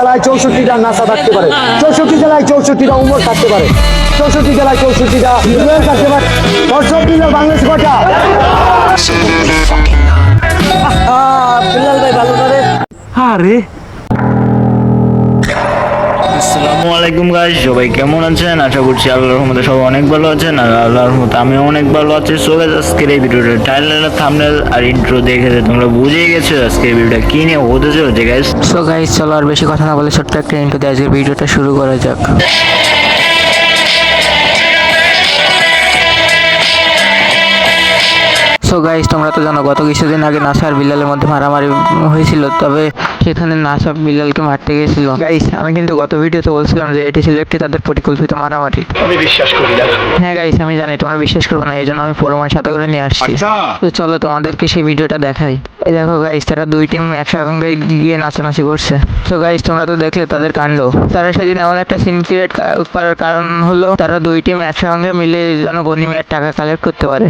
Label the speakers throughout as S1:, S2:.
S1: জেলায় চৌষট্টিটা নাসা থাকতে পারে। চৌষট্টি জেলায় চৌষট্টিটা উমর থাকতে পারে। চৌষট্টি জেলায় চৌষট্টিটা ইউএন থাকতে পারে। চৌষট্টি জেলায় বাংলাদেশ কটা ভাই ভালো করে
S2: আরে
S3: আলাইকুম গাইস সবাই কেমন আছেন? আশা করছি আল্লাহর রহমতে সবাই অনেক ভালো আছেন আর আল্লাহর রহমতে আমি অনেক ভালো আছি। সো গাইস আজকের এই ভিডিওটা টাইটেল থাম্বনেল আর ইন্ট্রো দেখে তোমরা বুঝে গেছো আজকে এই ভিডিওটা কি নিয়ে হতে চলেছে গাইস
S4: সো গাইস চলো আর বেশি কথা না বলে ছোট্ট একটা ইন্টু দিয়ে আজকের ভিডিওটা শুরু করা যাক। সো গাইস তোমরা তো জানো, গত কিছুদিন আগে নাসা আর বিল্লালের মধ্যে মারামারি হয়েছিল, তবে সেখানে নাসা বিল্লালকে মারতে গিয়েছিল গাইস আমি কিন্তু গত ভিডিওতে বলছিলাম যে এটি ছিল একটি তাদের পরিকল্পিত মারামারি।
S2: আমি বিশ্বাস করি না।
S4: হ্যাঁ গাইস আমি জানি তোমরা বিশ্বাস করবে না এই জন্য আমি প্রমাণ সাথে করে নিয়ে আসছি। তো চলো তোমাদেরকে সেই ভিডিওটা দেখাই। এই দেখো গাইস তারা দুই টিম একসঙ্গে গিয়ে নাচানাচি করছে। তো গাইস তোমরা তো দেখলে তাদের কাণ্ড। তারা সেদিন এমন একটা সিন ক্রিয়েট করার কারণ হলো তারা দুই টিম একসঙ্গে মিলে যেন গনিমের টাকা কালেক্ট করতে পারে।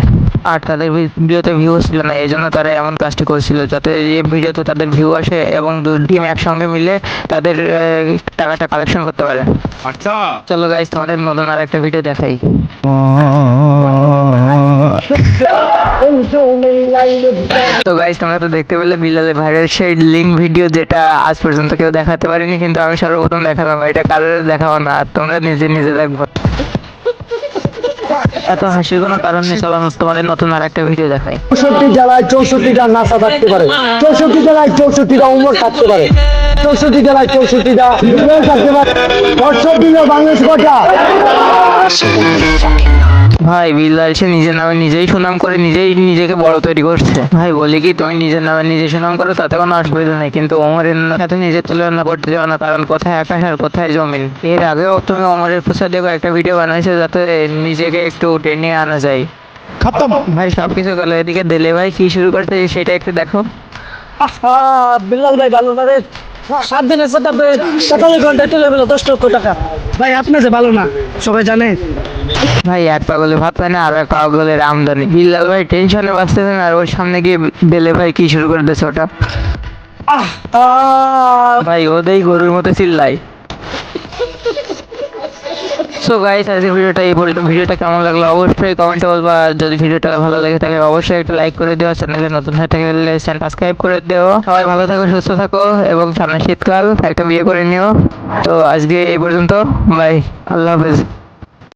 S4: আর তাদের ভিডিওতে ভিউ ছিল না এই জন্য তারা এমন কাজটি করছিল যাতে এই ভিডিওতে তাদের ভিউ আসে এবং টিম একসঙ্গে মিলে তাদের টাকাটা কালেকশন করতে পারে।
S2: আচ্ছা।
S4: চলো গাইস তোমাদের নতুন আর একটা ভিডিও দেখাই। তো গাইস তোমরা তো দেখতে পেলে বিল্লালের ভাইরাল সেই লিঙ্ক ভিডিও যেটা আজ পর্যন্ত কেউ দেখাতে পারেনি কিন্তু আমি সর্বপ্রথম দেখালাম এটা কারোর দেখাবো না আর তোমরা নিজে নিজে দেখব এত হাসির কোনো কারণ নেই, চলো তোমাদের নতুন আর একটা ভিডিও দেখাই।
S1: চৌষট্টি জেলায় চৌষট্টিটা নাসা থাকতে পারে। চৌষট্টি জেলায় চৌষট্টিটা উমর থাকতে পারে। চৌষট্টি জেলায় চৌষট্টিটা থাকতে পারে। দর্শক বাংলাদেশ কটা
S4: ভাই বিল্লাল সে নিজের নামে নিজেই সুনাম করে নিজেই নিজেকে বড় তৈরি করছে। ভাই বলি কি তুমি নিজের নামে নিজে সুনাম করো তাতে কোনো অসুবিধা নেই কিন্তু অমরের সাথে নিজের তুলনা করতে যাও না কারণ কোথায় আকাশ আর কোথায় জমিন? এর আগেও তুমি অমরের প্রসাদ দেখো একটা ভিডিও বানাইছে যাতে নিজেকে একটু টেনে আনা যায়।
S1: খতম!
S4: ভাই সব কিছু গেল এদিকে দিলে ভাই কি শুরু করতে সেটা একটু দেখো।
S1: বিল্লাল ভাই ভালো করে সাত দিনের সাথে সকালে ঘন্টায় তুলে দশ লক্ষ টাকা। ভাই আপনি যে ভালো না সবাই জানে।
S4: ভাই এক পাগলে ভাত পায় না আর এক পাগলের আমদানি। বিল্লাল ভাই টেনশনে বাঁচতেছেন আর ওর সামনে গিয়ে বেলে ভাই কি শুরু করে দিয়েছে ওটা? ভাই ওদেরই গরুর মতো চিল্লাই সো গাইস আজকের ভিডিওটা এই পর্যন্ত। ভিডিওটা কেমন লাগল অবশ্যই কমেন্টে বলবা। যদি ভিডিওটা ভালো লাগে থাকে অবশ্যই একটা লাইক করে দিও। চ্যানেলে নতুন হয়ে থাকলে চ্যানেল সাবস্ক্রাইব করে দিও। সবাই ভালো থাকো সুস্থ থাকো এবং সামনে শীতকাল একটা বিয়ে করে নিও। তো আজকে এই পর্যন্ত। বাই আল্লাহ হাফেজ।